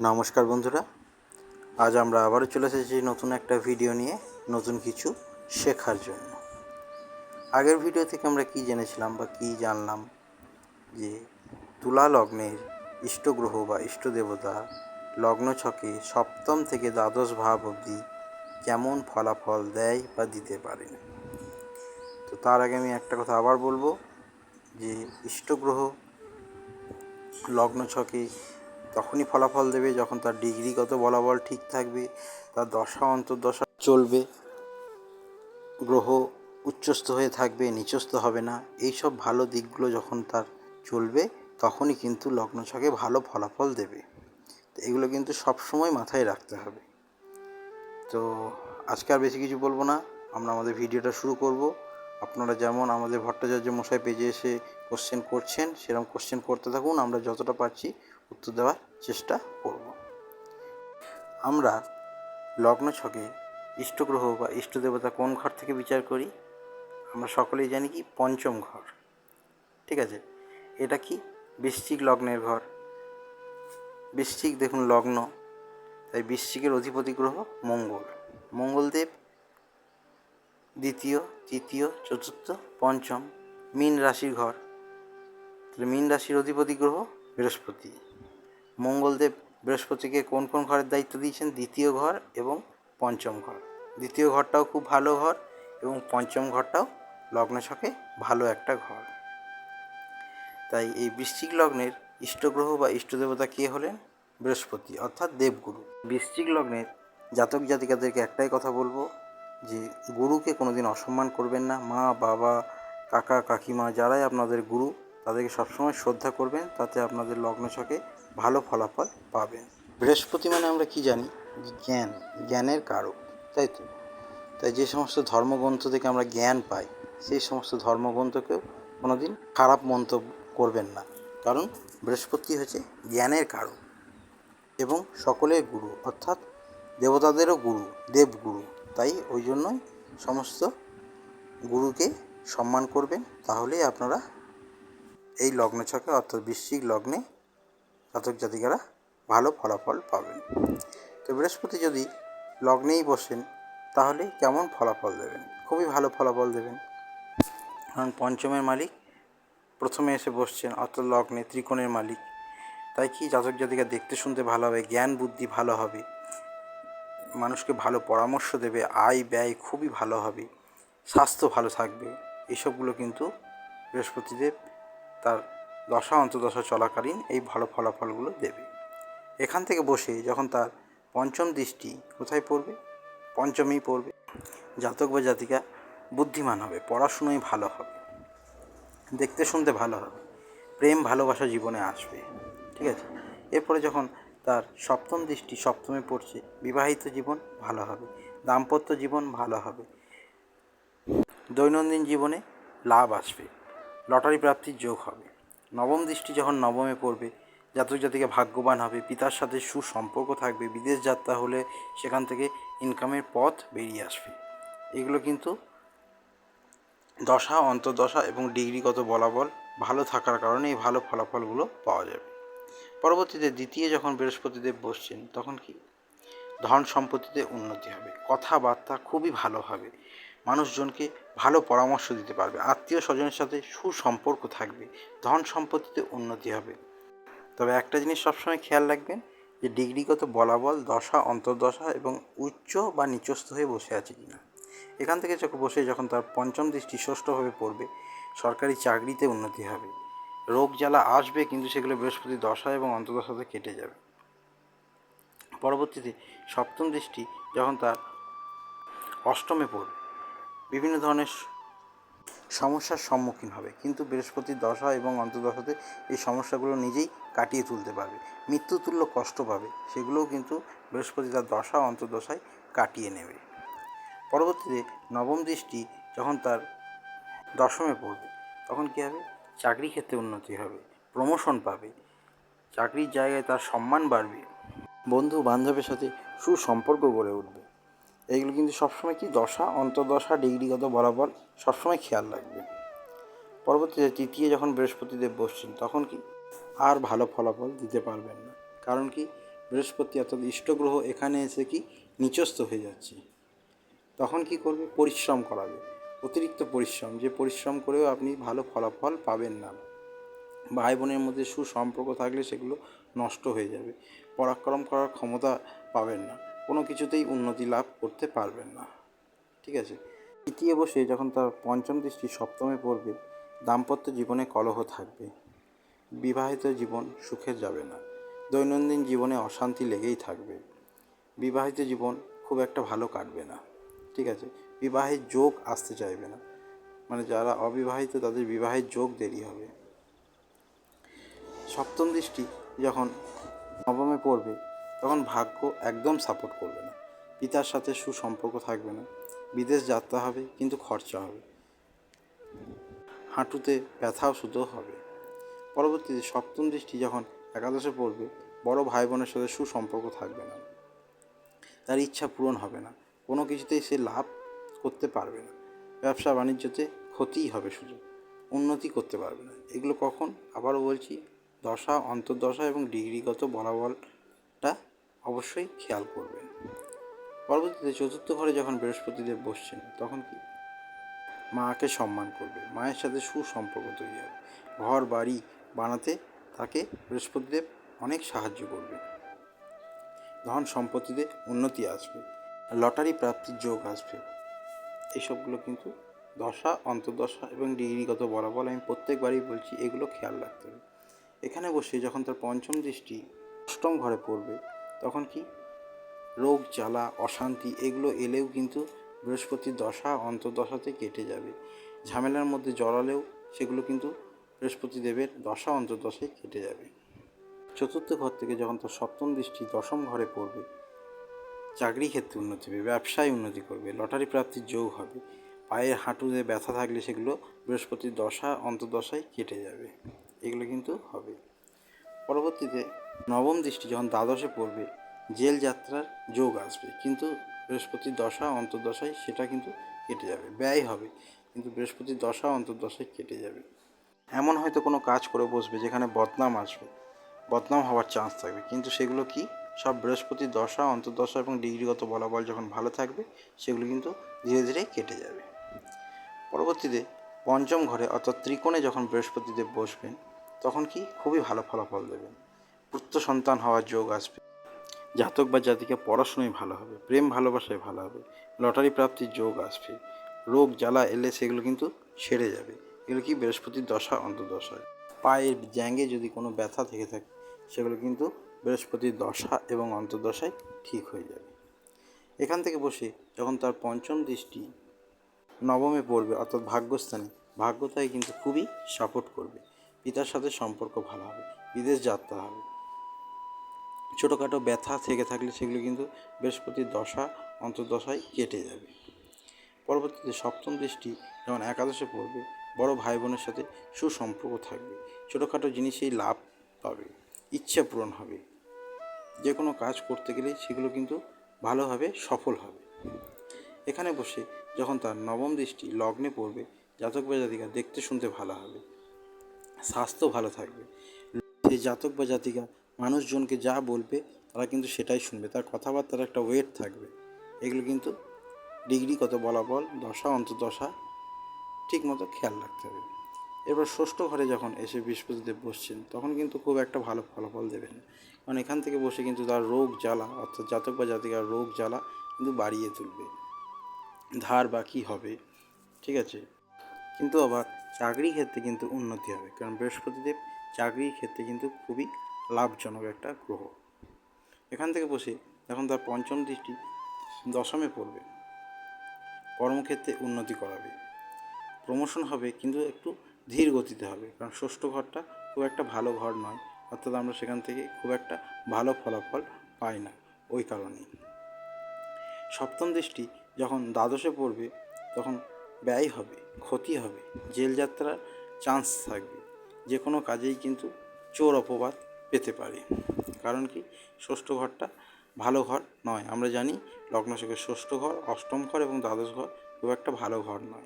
নমস্কার বন্ধুরা, আজ আমরা আবারও চলে এসেছি নতুন একটা ভিডিও নিয়ে, নতুন কিছু শেখার জন্য। আগের ভিডিও থেকে আমরা কি জেনেছিলাম বা কি জানলাম? যে তুলা লগ্নের ইষ্টগ্রহ বা ইষ্ট দেবতা লগ্ন ছকে সপ্তম থেকে দ্বাদশ ভাব অবধি কেমন ফলাফল দেয় বা দিতে পারেন? তো তার আগে আমি একটা কথা আবার বলব যে ইষ্টগ্রহ লগ্ন ছকে তখনই ফলাফল দেবে যখন তার ডিগ্রিগত বলাবল ঠিক থাকবে, তার দশা, অন্তর্দশা চলবে, গ্রহ উচ্চস্থ হয়ে থাকবে, নিচস্থ হবে না। এই সব ভালো দিকগুলো যখন তার চলবে, তখনই কিন্তু লগ্ন ছকে ভালো ফলাফল দেবে। তো এগুলো কিন্তু সবসময় মাথায় রাখতে হবে। তো আজকে আর বেশি কিছু বলব না। আমরা আমাদের ভিডিওটা শুরু করব। আপনারা যেমন আমাদের ভট্টাচার্য মশাই পেজে এসে কোশ্চেন করছেন সেরকম কোশ্চেন করতে থাকুন। আমরা যতটা পারছি উত্তর দেওয়ার চেষ্টা করব। আমরা লগ্ন ছকে ইষ্টগ্রহ বা ইষ্ট দেবতা কোন ঘর থেকে বিচার করি? আমরা সকলেই জানি কি পঞ্চম ঘর। ঠিক আছে? এটা কি? বৃশ্চিক লগ্নের ঘর। বৃশ্চিক দেখুন লগ্ন, তাই বৃশ্চিকের অধিপতি গ্রহ মঙ্গল। মঙ্গলদেব দ্বিতীয়, তৃতীয়, চতুর্থ, পঞ্চম, মীন রাশির ঘর। তাহলে মীন রাশির অধিপতি গ্রহ বৃহস্পতি। মঙ্গলদেব বৃহস্পতিকে কোন কোন ঘরের দায়িত্ব দিয়েছেন? দ্বিতীয় ঘর এবং পঞ্চম ঘর। দ্বিতীয় ঘরটাও খুব ভালো ঘর এবং পঞ্চম ঘরটাও লগ্ন ছকে ভালো একটা ঘর। তাই এই বৃশ্চিক লগ্নের ইষ্টগ্রহ বা ইষ্টদেবতা কে হলেন? বৃহস্পতি, অর্থাৎ দেবগুরু। বৃশ্চিক লগ্নের জাতক জাতিকাদেরকে একটাই কথা বলব যে, গুরুকে কোনোদিন অসম্মান করবেন না। মা, বাবা, কাকা, কাকিমা, যারাই আপনাদের গুরু তাদেরকে সবসময় শ্রদ্ধা করবেন, তাতে আপনাদের লগ্ন ছকে ভালো ফলাফল পাবেন। বৃহস্পতি মানে আমরা কি জানি? জ্ঞান, জ্ঞানের কারক, তাই তো? তাই যে সমস্ত ধর্মগ্রন্থ থেকে আমরা জ্ঞান পাই, সেই সমস্ত ধর্মগ্রন্থকেও কোনোদিন খারাপ মন্তব্য করবেন না। কারণ বৃহস্পতি হচ্ছে জ্ঞানের কারক এবং সকলের গুরু, অর্থাৎ দেবতাদেরও গুরু, দেবগুরু। তাই ওই জন্যই সমস্ত গুরুকে সম্মান করবেন, তাহলেই আপনারা এই লগ্ন ছকে অর্থাৎ বৃশ্চিক লগ্নে জাতক জাতিকারা ভালো ফলাফল পাবেন। তো বৃহস্পতি যদি লগ্নেই বসেন, তাহলে কেমন ফলাফল দেবেন? খুবই ভালো ফলাফল দেবেন। কারণ পঞ্চমের মালিক প্রথমে এসে বসছেন, অর্থাৎ লগ্নে ত্রিকোণের মালিক। তাই কি জাতক জাতিকা দেখতে শুনতে ভালো হবে, জ্ঞান বুদ্ধি ভালো হবে, মানুষকে ভালো পরামর্শ দেবে, আয় ব্যয় খুবই ভালো হবে, স্বাস্থ্য ভালো থাকবে, এসবগুলো কিন্তু বৃহস্পতিদেব তার দশা অন্তদশা চলাকালীন এই ভালো ফলাফলগুলো দেবে। এখান থেকে বসে যখন তার পঞ্চম দৃষ্টি কোথায় পড়বে? পঞ্চমেই পড়বে। জাতক বা জাতিকা বুদ্ধিমান হবে পড়াশুনোয় ভালো হবে। দেখতে শুনতে ভালো হবে। প্রেম, ভালোবাসা জীবনে আসবে। ঠিক আছে? এরপরে যখন তার সপ্তম দৃষ্টি সপ্তমে পড়ছে, বিবাহিত জীবন ভালো হবে। দাম্পত্য জীবন ভালো হবে। দৈনন্দিন জীবনে লাভ আসবে। লটারি প্রাপ্তির যোগ হবে। নবম দৃষ্টি যখন নবমে পড়বে, জাতক জাতিকে ভাগ্যবান হবে, পিতার সাথে সুসম্পর্ক থাকবে, বিদেশ যাত্রা হলে সেখান থেকে ইনকামের পথ বেরিয়ে আসবে। এগুলো কিন্তু দশা, অন্তর্দশা এবং ডিগ্রিগত বলাবল ভালো থাকার কারণে এই ভালো ফলাফলগুলো পাওয়া যাবে। পরবর্তীতে দ্বিতীয় যখন বৃহস্পতিদেব বসছেন, তখন কি? ধন সম্পত্তিতে উন্নতি হবে। কথাবার্তা খুবই ভালো হবে। মানুষজনকে ভালো পরামর্শ দিতে পারবে। আত্মীয় স্বজনের সাথে সুসম্পর্ক থাকবে, ধন সম্পত্তিতে উন্নতি হবে। তবে একটা জিনিস সবসময় খেয়াল রাখবেন, যে ডিগ্রিগত বলাবল দশা, অন্তর্দশা এবং উচ্চ বা নিচস্থ হয়ে বসে আছে কিনা। এখান থেকে বসে যখন তার পঞ্চম দৃষ্টি ষষ্ঠভাবে পড়বে, সরকারি চাকরিতে উন্নতি হবে। রোগ জ্বালা আসবে, কিন্তু সেগুলো বৃহস্পতি দশা এবং অন্তর্দশাতে কেটে যাবে। পরবর্তীতে সপ্তম দৃষ্টি যখন তার অষ্টমে পড়বে বিভিন্ন ধরনের সমস্যার সম্মুখীন হবে। কিন্তু বৃহস্পতির দশা এবং অন্তর্দশাতে এই সমস্যাগুলো নিজেই কাটিয়ে তুলতে পারবে। মৃত্যুতুল্য কষ্ট পাবে, সেগুলোও কিন্তু বৃহস্পতি তার দশা অন্তর্দশায় কাটিয়ে নেবে। পরবর্তীতে নবম দৃষ্টি যখন তার দশমে পড়বে, তখন কী হবে? চাকরি ক্ষেত্রে উন্নতি হবে প্রমোশন পাবে, চাকরির জায়গায় তার সম্মান বাড়বে বন্ধু বান্ধবের সাথে সুসম্পর্ক গড়ে উঠবে। এইগুলো কিন্তু সবসময় কি দশা, অন্তর্দশা, ডিগ্রিগত বরাবর সবসময় খেয়াল রাখবে। পরবর্তীতে তৃতীয় যখন বৃহস্পতিদেব বসছেন, তখন কি আর ভালো ফলাফল দিতে পারবেন না। কারণ কি বৃহস্পতি অর্থাৎ ইষ্টগ্রহ এখানে এসে কি নিচস্থ হয়ে যাচ্ছে। তখন কি করবে? পরিশ্রম করাবে। অতিরিক্ত পরিশ্রম, যে পরিশ্রম করেও আপনি ভালো ফলাফল পাবেন না। ভাই বোনের মধ্যে সুসম্পর্ক থাকলে সেগুলো নষ্ট হয়ে যাবে। পরাক্রম করার ক্ষমতা পাবেন না। কোনো কিছুতেই উন্নতি লাভ করতে পারবেন না। ঠিক আছে? তৃতীয় বসে যখন তার পঞ্চম দৃষ্টি সপ্তমে পড়বে, দাম্পত্য জীবনে কলহ থাকবে। বিবাহিত জীবন সুখের যাবে না। দৈনন্দিন জীবনে অশান্তি লেগেই থাকবে। বিবাহিত জীবন খুব একটা ভালো কাটবে না। ঠিক আছে? বিবাহের যোগ আসতে চাইবে না। মানে যারা অবিবাহিত তাদের বিবাহের যোগ দেরি হবে। সপ্তম দৃষ্টি যখন নবমে পড়বে তখন ভাগ্য একদম সাপোর্ট করবে না। পিতার সাথে সুসম্পর্ক থাকবে না। বিদেশ যাত্রা হবে, কিন্তু খরচা হবে। হাঁটুতে ব্যথাও শুধু হবে। পরবর্তীতে সপ্তম দৃষ্টি যখন একাদশে পড়বে, বড় ভাই বোনের সাথে সুসম্পর্ক থাকবে না। তার ইচ্ছা পূরণ হবে না। কোনো কিছুতেই সে লাভ করতে পারবে না। ব্যবসা বাণিজ্যতে ক্ষতিই হবে শুধু। উন্নতি করতে পারবে না। এগুলো কখন? আবারও বলছি, দশা, অন্তর্দশা এবং ডিগ্রিগত বলাবলটা অবশ্যই খেয়াল করবেন পরবর্তীতে চতুর্থ ঘরে যখন বৃহস্পতিদেব বসছেন, তখন কি? মাকে সম্মান করবে। মায়ের সাথে সুসম্পর্ক তৈরি হবে। ঘর, বাড়ি বানাতে তাকে বৃহস্পতিদেব অনেক সাহায্য করবে। ধন সম্পত্তিতে উন্নতি আসবে। লটারি প্রাপ্তির যোগ আসবে। এইসবগুলো কিন্তু দশা, অন্তর্দশা এবং ডিগ্রিগত বরাবর আমি প্রত্যেকবারই বলছি, এগুলো খেয়াল রাখতে হবে। এখানে বসে যখন তার পঞ্চম দৃষ্টি অষ্টম ঘরে পড়বে তখন কি? রোগ, জ্বালা, অশান্তি এগুলো এলেও কিন্তু বৃহস্পতির দশা অন্তর্দশাতে কেটে যাবে। ঝামেলার মধ্যে জড়ালেও সেগুলো কিন্তু বৃহস্পতি দেবের দশা অন্তর্দশায় কেটে যাবে। চতুর্থ ঘর থেকে যখন তার সপ্তম দৃষ্টি দশম ঘরে পড়বে, চাকরি ক্ষেত্রে উন্নতি হবে, ব্যবসায় উন্নতি করবে, লটারি প্রাপ্তির যোগ হবে, পায়ের হাঁটুতে ব্যথা থাকলে সেগুলো বৃহস্পতির দশা অন্তর্দশায় কেটে যাবে। এগুলো কিন্তু হবে। পরবর্তীতে নবম দৃষ্টি যখন দ্বাদশে পড়বে, জেল যাত্রার যোগ আসবে। কিন্তু বৃহস্পতির দশা, অন্তর্দশায় সেটা কিন্তু কেটে যাবে, ব্যয় হবে। কিন্তু বৃহস্পতির দশা, অন্তর্দশায় কেটে যাবে। এমন হয়তো কোনো কাজ করে বসবে যেখানে বদনাম আসবে। বদনাম হওয়ার চান্স থাকবে। কিন্তু সেগুলো কি? সব বৃহস্পতির দশা, অন্তর্দশা এবং ডিগ্রিগত বলাবল যখন ভালো থাকবে, সেগুলো কিন্তু ধীরে ধীরে কেটে যাবে। পরবর্তীতে পঞ্চম ঘরে অর্থাৎ ত্রিকোণে যখন বৃহস্পতিদেব বসবেন, তখন কি? খুবই ভালো ফলাফল দেবেন। পুত্র সন্তান হওয়ার যোগ আসবে। জাতক বা জাতিকা পড়াশোনায় ভালো হবে, প্রেম ভালোবাসায় ভালো হবে, লটারি প্রাপ্তির যোগ আসবে, রোগ, জ্বালা এলে সেগুলো কিন্তু সেরে যাবে। এগুলো কি বৃহস্পতির দশা অন্তর্দশায় পায়ের জ্যাঙ্গে যদি কোনো ব্যথা থেকে থাকে, সেগুলো কিন্তু বৃহস্পতির দশা এবং অন্তর্দশায় ঠিক হয়ে যাবে। এখান থেকে বসে যখন তার পঞ্চম দৃষ্টি নবমে পড়বে, অর্থাৎ ভাগ্যস্থানে ভাগ্যতায় কিন্তু খুবই সাপোর্ট করবে। পিতার সাথে সম্পর্ক ভালো হবে, বিদেশ যাত্রা হবে। ছোটোখাটো ব্যথা থেকে থাকলে সেগুলো কিন্তু বৃহস্পতির দশা, অন্তর্দশায় কেটে যাবে। পরবর্তীতে সপ্তম দৃষ্টি যখন একাদশে পড়বে, বড় ভাই বোনের সাথে সুসম্পর্ক থাকবে। ছোটোখাটো জিনিসেই লাভ পাবে, ইচ্ছা পূরণ হবে। যে কোনো কাজ করতে গেলে সেগুলো কিন্তু ভালোভাবে সফল হবে। এখানে বসে যখন তার নবম দৃষ্টি লগ্নে পড়বে, জাতক বা জাতিকা দেখতে শুনতে ভালো হবে, স্বাস্থ্য ভালো থাকবে। সেই জাতক বা জাতিকা মানুষজনকে যা বলবে, তারা কিন্তু সেটাই শুনবে। তার কথাবার্তার একটা ওয়েট থাকবে। এগুলো কিন্তু ডিগ্রি কত বলাবল দশা, অন্তর্দশা, ঠিক মতো খেয়াল রাখতে হবে। এরপর ষষ্ঠ ঘরে যখন এসে বৃহস্পতিদেব বসছেন, তখন কিন্তু খুব একটা ভালো ফলাফল দেবেন কারণ এখান থেকে বসে কিন্তু তার রোগ জ্বালা, অর্থাৎ জাতক বা জাতিকার রোগ জ্বালা কিন্তু বাড়িয়ে তুলবে। ধার বাকি হবে, ঠিক আছে? কিন্তু আবার চাকরি ক্ষেত্রে কিন্তু উন্নতি হবে। কারণ বৃহস্পতিদেব চাকরির ক্ষেত্রে কিন্তু খুবই লাভজনক একটা গ্রহ। এখান থেকে বসে, এখন তার পঞ্চম দৃষ্টি দশমে পড়বে। কর্মক্ষেত্রে উন্নতি করাবে। প্রমোশন হবে, কিন্তু একটু ধীর গতিতে হবে, কারণ ষষ্ঠ ঘরটা খুব একটা ভালো ঘর নয়, অর্থাৎ আমরা সেখান থেকে খুব একটা ভালো ফলাফল পাই না ওই কারণেই। সপ্তম দৃষ্টি যখন দ্বাদশে পড়বে, তখন ব্যয় হবে, ক্ষতি হবে জেল যাত্রার চান্স থাকবে। যে কোনো কাজেই কিন্তু চোর অপবাদ পেতে পারি। কারণ কি? ষষ্ঠ ঘরটা ভালো ঘর নয়। আমরা জানি লগ্নশকের ষষ্ঠ ঘর, অষ্টম ঘর এবং দ্বাদশ ঘর খুব একটা ভালো ঘর নয়।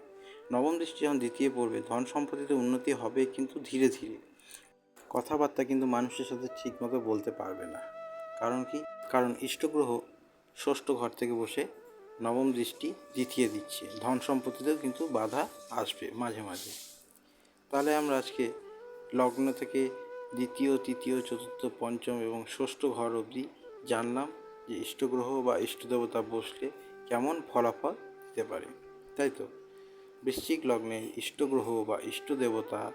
নবম দৃষ্টি যখন দ্বিতীয় পড়বে, ধন সম্পত্তিতে উন্নতি হবে কিন্তু ধীরে ধীরে। কথাবার্তা কিন্তু মানুষের সাথে ঠিকমতো বলতে পারবে না। কারণ কি? কারণ ইষ্টগ্রহ ষষ্ঠ ঘর থেকে বসে নবম দৃষ্টি দ্বিতীয় দিচ্ছে। ধন সম্পত্তিতেও কিন্তু বাধা আসবে মাঝে মাঝে। তাহলে আমরা আজকে লগ্ন থেকে দ্বিতীয়, তৃতীয়, চতুর্থ, পঞ্চম এবং ষষ্ঠ ঘর অবধি জানলাম যে ইষ্টগ্রহ বা ইষ্টদেবতা বসলে কেমন ফলাফল দিতে পারে। তাই তো? বৃশ্চিক লগ্নে ইষ্টগ্রহ বা ইষ্টদেবতা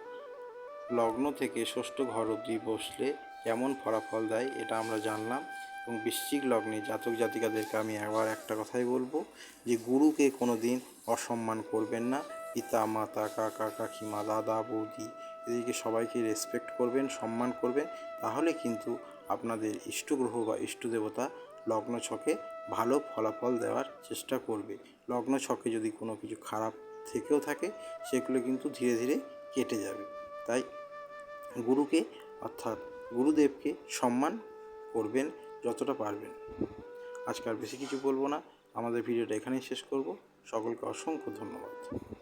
লগ্ন থেকে ষষ্ঠ ঘর অবধি বসলে কেমন ফলাফল দেয় এটা আমরা জানলাম এবং বৃশ্চিক লগ্নে জাতক জাতিকাদেরকে আমি একবার একটা কথাই বলব যে গুরুকে কোনো দিন অসম্মান করবেন না। পিতা, মাতা, কাকা, কাকিমা, দাদা, বৌদি এদেরকে সবাইকে রেসপেক্ট করবেন, সম্মান করবেন, তাহলে কিন্তু আপনাদের ইষ্টগ্রহ বা ইষ্ট দেবতা লগ্ন ছকে ভালো ফলাফল দেওয়ার চেষ্টা করবে। লগ্ন ছকে যদি কোনো কিছু খারাপ থেকেও থাকে, সেগুলো কিন্তু ধীরে ধীরে কেটে যাবে। তাই গুরুকে অর্থাৎ গুরুদেবকে সম্মান করবেন যতটা পারবেন। আজকে আর বেশি কিছু বলব না। আমাদের ভিডিওটা এখানেই শেষ করব। সকলকে অসংখ্য ধন্যবাদ।